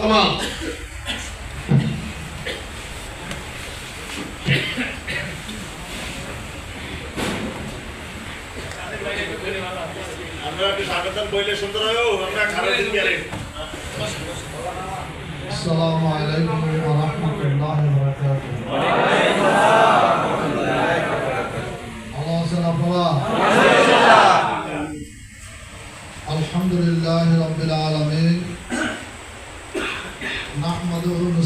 பக்கமா السلام عليكم ورحمة الله وبركاته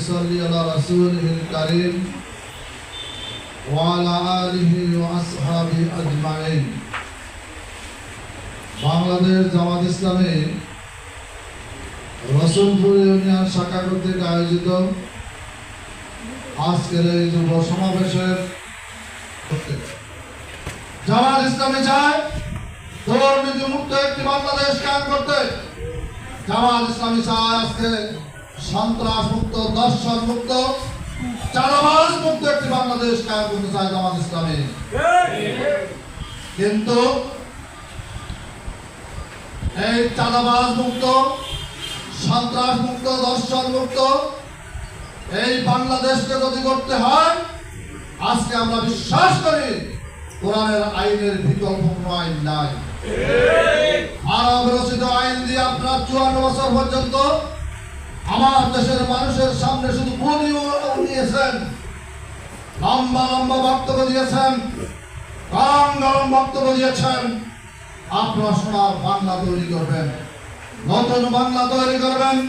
ونصلي على رسوله الكريم وعلى آله وأصحابه أجمعين বাংলাদেশ জামাত ইসলামী রসুলপুর ইউনিয়ন শাখা কর্তৃক আয়োজিত আজকের এই যুব সমাবেশের জামাত ইসলামী চায় দুর্নীতি মুক্ত একটি বাংলাদেশ কায়েম করতে জামাত ইসলামী চায় আজকে সন্ত্রাস মুক্ত দর্শন মুক্ত চারাবাস মুক্ত একটি বাংলাদেশ কায়েম করতে চায় জামাত ইসলামী। কিন্তু এই চাঁদাবাজ মুক্ত সন্ত্রাস মুক্ত দর্শন মুক্ত এই বাংলাদেশকে যদি করতে হয় আজকে আমরা বিশ্বাস করি কোরআনের আইনের বিকল্প কোনো আইন নাই। মানব রচিত আইন দিয়ে আপনার চুয়ান্ন বছর পর্যন্ত আমার দেশের মানুষের সামনে শুধু বলিও দিয়েছেন। লম্বা লম্বা বক্তব্য দিয়েছেন। গরম গরম বক্তব্য দিয়েছেন। আপনার সোনার বাংলা তৈরি করবেন। নতুন বাংলা তৈরি করবেন।